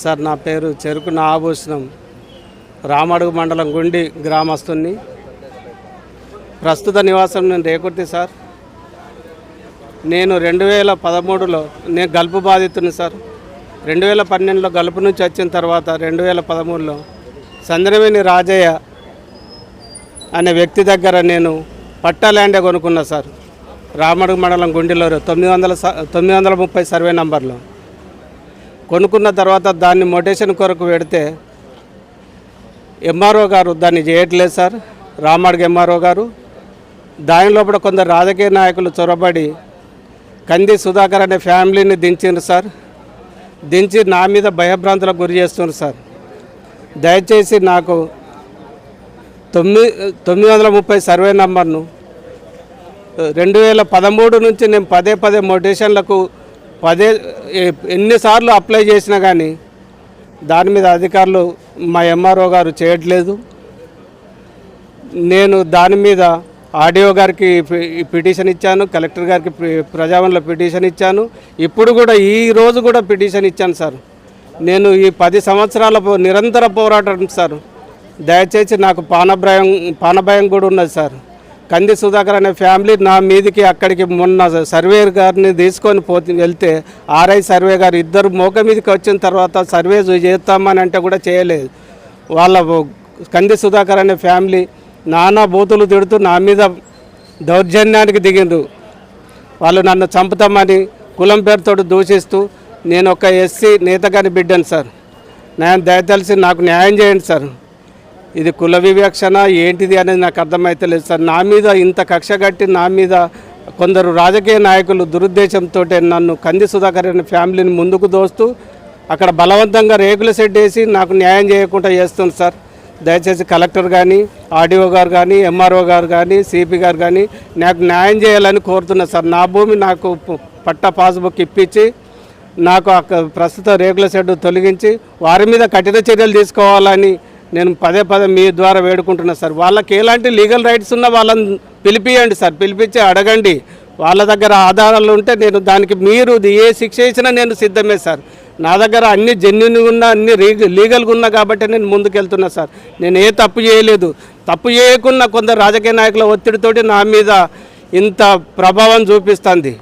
Sir నా పేరు చెరుకు నాభూషణం రామడుగు మండలం గుండి గ్రామస్తుని ప్రస్తుత నివాసం నేను రేకుర్తి సార్. నేను రెండు వేల పదమూడులో నేను గల్పు బాధితుని సార్. రెండు వేల పన్నెండులో గల్పు నుంచి వచ్చిన తర్వాత రెండు వేల పదమూడులో చంద్రవేణి రాజయ్య అనే వ్యక్తి దగ్గర నేను పట్టా ల్యాండే కొనుక్కున్నా సార్. రామడుగు మండలం గుండిలో తొమ్మిది వందల తొమ్మిది వందల ముప్పై సర్వే నంబర్లో. కొనుక్కున్న తర్వాత దాన్ని మొటేషన్ కొరకు పెడితే ఎంఆర్ఓ గారు దాన్ని చేయట్లేదు సార్. రామాడుగు ఎంఆర్ఓ గారు. దాని లోపల కొందరు రాజకీయ నాయకులు చొరబడి కంది సుధాకర్ అనే ఫ్యామిలీని దించిండ్రు సార్. దించి నా మీద భయభ్రాంతులకు గురి చేస్తున్నారు సార్. దయచేసి నాకు తొమ్మిది తొమ్మిది వందల ముప్పై సర్వే నంబర్ను రెండు వేల పదమూడు నుంచి నేను పదే పదే మొటేషన్లకు పదే ఎన్నిసార్లు అప్లై చేసినా కానీ దాని మీద అధికారులు మా ఎంఆర్ఓ గారు చేయట్లేదు. నేను దాని మీద ఆర్డీఓ గారికి పిటిషన్ ఇచ్చాను కలెక్టర్ గారికి పి- ప్రజావన్లో పిటిషన్ ఇచ్చాను. ఇప్పుడు కూడా ఈ రోజు కూడా పిటిషన్ ఇచ్చాను సార్. నేను ఈ పది సంవత్సరాల నిరంతర పోరాటం సార్. దయచేసి నాకు పానభయం పానభయం కూడా ఉన్నది సార్. కంది సుధాకర్ అనే ఫ్యామిలీ నా మీదికి అక్కడికి మొన్న సర్వే గారిని తీసుకొని పోతే వెళ్తే ఆర్ఐ సర్వే గారు ఇద్దరు మోక మీదకి వచ్చిన తర్వాత సర్వే చేస్తామని అంటే కూడా చేయలేదు. వాళ్ళ కంది సుధాకర్ అనే ఫ్యామిలీ నానా బూతులు తిడుతూ నా మీద దౌర్జన్యానికి దిగిండ్రు. వాళ్ళు నన్ను చంపుతామని కులం పేరుతో దూషిస్తూ నేను ఒక ఎస్సీ నేతగాని బిడ్డను సార్. నేను దయతలిసి నాకు న్యాయం చేయండి సార్. ఇది కుల వివక్షణ ఏంటిది అనేది నాకు అర్థమైతలేదు సార్. నా మీద ఇంత కక్ష కట్టి నా మీద కొందరు రాజకీయ నాయకులు దురుద్దేశంతో నన్ను కంది సుధాకర్ అనే ఫ్యామిలీని ముందుకు దోస్తూ అక్కడ బలవంతంగా రేకుల సెట్ వేసి నాకు న్యాయం చేయకుండా చేస్తుంది సార్. దయచేసి కలెక్టర్ కానీ ఆర్డీఓ గారు కానీ ఎంఆర్ఓ గారు కానీ సిపి గారు కానీ నాకు న్యాయం చేయాలని కోరుతున్నా సార్. నా భూమి నాకు పట్టా పాస్బుక్ ఇప్పించి నాకు ప్రస్తుత రేకుల షెడ్ తొలగించి వారి మీద కఠిన చర్యలు తీసుకోవాలని నేను పదే పదే మీ ద్వారా వేడుకుంటున్నా సార్. వాళ్ళకి ఎలాంటి లీగల్ రైట్స్ ఉన్నా వాళ్ళని పిలిపియండి సార్. పిలిపించి అడగండి. వాళ్ళ దగ్గర ఆధారాలు ఉంటే నేను దానికి మీరు ఏ శిక్ష ఇచ్చినా నేను సిద్ధమే సార్. నా దగ్గర అన్ని జెన్యున్గా ఉన్నా అన్ని లీగల్గా ఉన్నా కాబట్టి నేను ముందుకెళ్తున్నా సార్. నేను ఏ తప్పు చేయలేదు. తప్పు చేయకుండా కొందరు రాజకీయ నాయకుల ఒత్తిడితోటి నా మీద ఇంత ప్రభావం చూపిస్తుంది.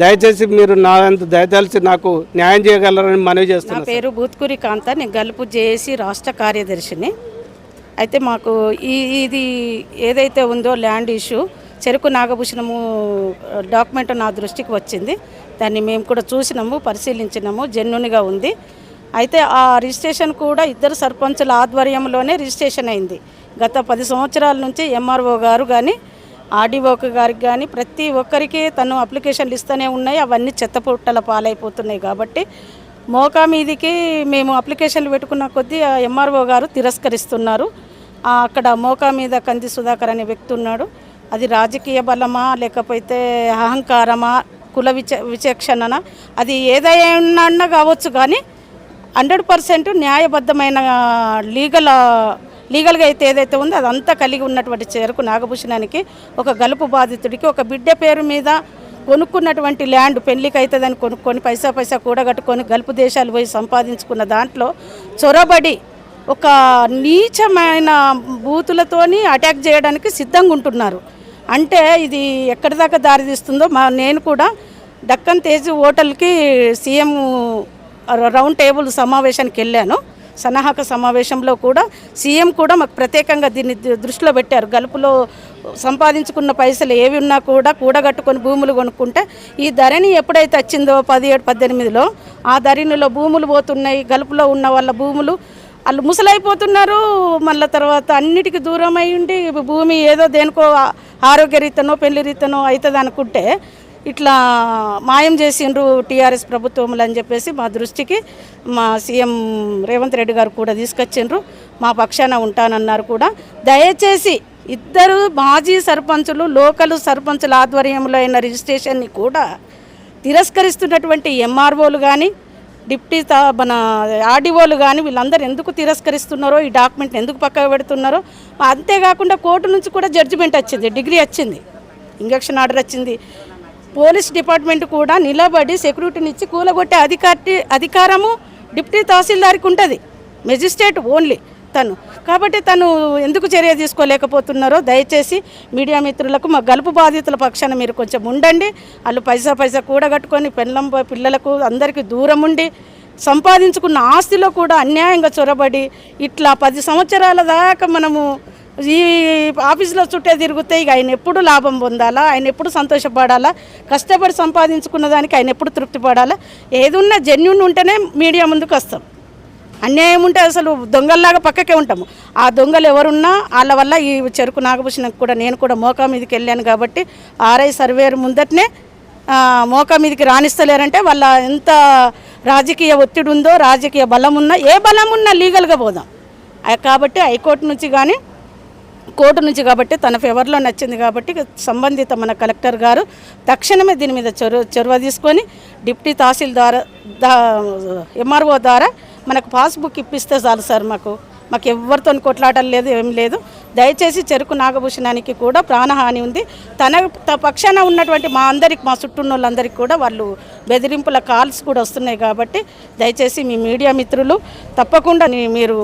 దయచేసి మీరు నా అంత దయచేసి నాకు న్యాయం చేయగలరని మనవి నా చేస్తున్నాను పేరు బూత్కూరి కాంత. నేను గలుపు జేఏసీ రాష్ట్ర కార్యదర్శిని. అయితే మాకు ఈ ఇది ఏదైతే ఉందో ల్యాండ్ ఇష్యూ చెరుకు నాగభూషణము డాక్యుమెంట్ నా దృష్టికి వచ్చింది. దాన్ని మేము కూడా చూసినాము పరిశీలించినాము జెన్యున్గా ఉంది. అయితే ఆ రిజిస్ట్రేషన్ కూడా ఇద్దరు సర్పంచుల ఆధ్వర్యంలోనే రిజిస్ట్రేషన్ అయింది. గత పది సంవత్సరాల నుంచి ఎంఆర్ఓ గారు కానీ ఆర్డీఓ గారికి కానీ ప్రతి ఒక్కరికి తను అప్లికేషన్లు ఇస్తూనే ఉన్నాయి. అవన్నీ చెత్తపుట్టల పాలైపోతున్నాయి కాబట్టి మోకా మీదికి మేము అప్లికేషన్లు పెట్టుకున్న కొద్దీ ఎంఆర్ఓ గారు తిరస్కరిస్తున్నారు. అక్కడ మోకా మీద కంది సుధాకర్ అనే వ్యక్తి ఉన్నాడు. అది రాజకీయ బలమా లేకపోతే అహంకారమా కుల విచ విచక్షణనా? అది ఏదైనా కావచ్చు కానీ హండ్రెడ్ పర్సెంట్ న్యాయబద్ధమైన లీగల్ లీగల్గా అయితే ఏదైతే ఉందో అదంతా కలిగి ఉన్నటువంటి చెరకు నాగభూషణానికి ఒక గలుపు బాధితుడికి ఒక బిడ్డ పేరు మీద కొనుక్కున్నటువంటి ల్యాండ్ పెళ్ళికి అవుతుందని కొనుక్కొని పైసా పైసా కూడగట్టుకొని గల్పు దేశాలు పోయి సంపాదించుకున్న దాంట్లో చొరబడి ఒక నీచమైన బూతులతోని అటాక్ చేయడానికి సిద్ధంగా ఉంటున్నారు. అంటే ఇది ఎక్కడి దాకా దారితీస్తుందో మా నేను కూడా డక్కన్ తేజ్ హోటల్కి సీఎం రౌండ్ టేబుల్ సమావేశానికి వెళ్ళాను. సన్నాహక సమావేశంలో కూడా సీఎం కూడా మాకు ప్రత్యేకంగా దీన్ని దృష్టిలో పెట్టారు. గలుపులో సంపాదించుకున్న పైసలు ఏవి ఉన్నా కూడా కూడగట్టుకొని భూములు కొనుక్కుంటే ఈ ధరణి ఎప్పుడైతే వచ్చిందో పదిహేడు పద్దెనిమిదిలో ఆ ధరణిలో భూములు పోతున్నాయి. గలుపులో ఉన్న వాళ్ళ భూములు వాళ్ళు ముసలైపోతున్నారు. మళ్ళీ తర్వాత అన్నిటికీ దూరం అయ్యుండి ఉండి భూమి ఏదో దేనికో ఆరోగ్య రీతనో పెళ్ళి రీతనో అవుతుంది అనుకుంటే ఇట్లా మాయం చేసిండ్రు టీఆర్ఎస్ ప్రభుత్వములు అని చెప్పేసి మా దృష్టికి మా సీఎం రేవంత్ రెడ్డి గారు కూడా తీసుకొచ్చిండ్రు. మా పక్షాన ఉంటానన్నారు కూడా. దయచేసి ఇద్దరు మాజీ సర్పంచులు లోకల్ సర్పంచుల ఆధ్వర్యంలో అయిన రిజిస్ట్రేషన్ని కూడా తిరస్కరిస్తున్నటువంటి ఎంఆర్ఓలు కానీ డిప్టీ తా- మన ఆర్డీఓలు కానీ వీళ్ళందరూ ఎందుకు తిరస్కరిస్తున్నారో ఈ డాక్యుమెంట్ ఎందుకు పక్కకు పెడుతున్నారో అంతేకాకుండా కోర్టు నుంచి కూడా జడ్జిమెంట్ వచ్చింది డిగ్రీ వచ్చింది ఇంజక్షన్ ఆర్డర్ వచ్చింది. పోలీస్ డిపార్ట్మెంట్ కూడా నిలబడి సెక్యూరిటీని ఇచ్చి కూలగొట్టే అధికారి అధికారము డిప్యూటీ తహసీల్దార్కి ఉంటుంది. మెజిస్ట్రేట్ ఓన్లీ తను. కాబట్టి తను ఎందుకు చర్య తీసుకోలేకపోతున్నారో దయచేసి మీడియా మిత్రులకు మా గలుపు బాధితుల పక్షాన మీరు కొంచెం ఉండండి. వాళ్ళు పైసా పైసా కూడగట్టుకొని పెళ్ళం పిల్లలకు అందరికీ దూరం ఉండి సంపాదించుకున్న ఆస్తిలో కూడా అన్యాయంగా చొరబడి ఇట్లా పది సంవత్సరాల దాకా మనము ఈ ఆఫీసులో చుట్టే తిరిగితే ఇక ఆయన ఎప్పుడు లాభం పొందాలా? ఆయన ఎప్పుడు సంతోషపడాలా? కష్టపడి సంపాదించుకున్న దానికి ఆయన ఎప్పుడు తృప్తి పడాలా? ఏదున్నా జెన్యున్ ఉంటేనే మీడియా ముందుకు వస్తాం. అన్యాయం ఉంటే అసలు దొంగల్లాగా పక్కకే ఉంటాము. ఆ దొంగలు ఎవరున్నా వాళ్ళ వల్ల ఈ చెరుకు నాగభూషణకు కూడా నేను కూడా మోకా మీదకి వెళ్ళాను కాబట్టి ఆర్ఐ సర్వేర్ ముందటనే మోకా మీదకి రాణిస్తలేరంటే వాళ్ళ ఎంత రాజకీయ ఒత్తిడి ఉందో రాజకీయ బలం ఉన్నా ఏ బలం ఉన్నా లీగల్గా పోదాం. కాబట్టి హైకోర్టు నుంచి కానీ కోర్టు నుంచి కాబట్టి తన ఫేవర్లో నచ్చింది కాబట్టి సంబంధిత మన కలెక్టర్ గారు తక్షణమే దీని మీద చొరవ చొరవ తీసుకొని డిప్యూటీ తహసీల్దార్ దా ఎంఆర్ఓ ద్వారా మనకు పాస్బుక్ ఇప్పిస్తే చాలు సార్ మాకు. మాకు ఎవరితో కొట్లాటలు లేదు ఏం లేదు. దయచేసి చెరుకు నాగభూషణానికి కూడా ప్రాణహాని ఉంది. తన త పక్షాన ఉన్నటువంటి మా అందరికి మా చుట్టూన్న వాళ్ళందరికీ కూడా వాళ్ళు బెదిరింపుల కాల్స్ కూడా వస్తున్నాయి కాబట్టి దయచేసి మీ మీడియా మిత్రులు తప్పకుండా మీరు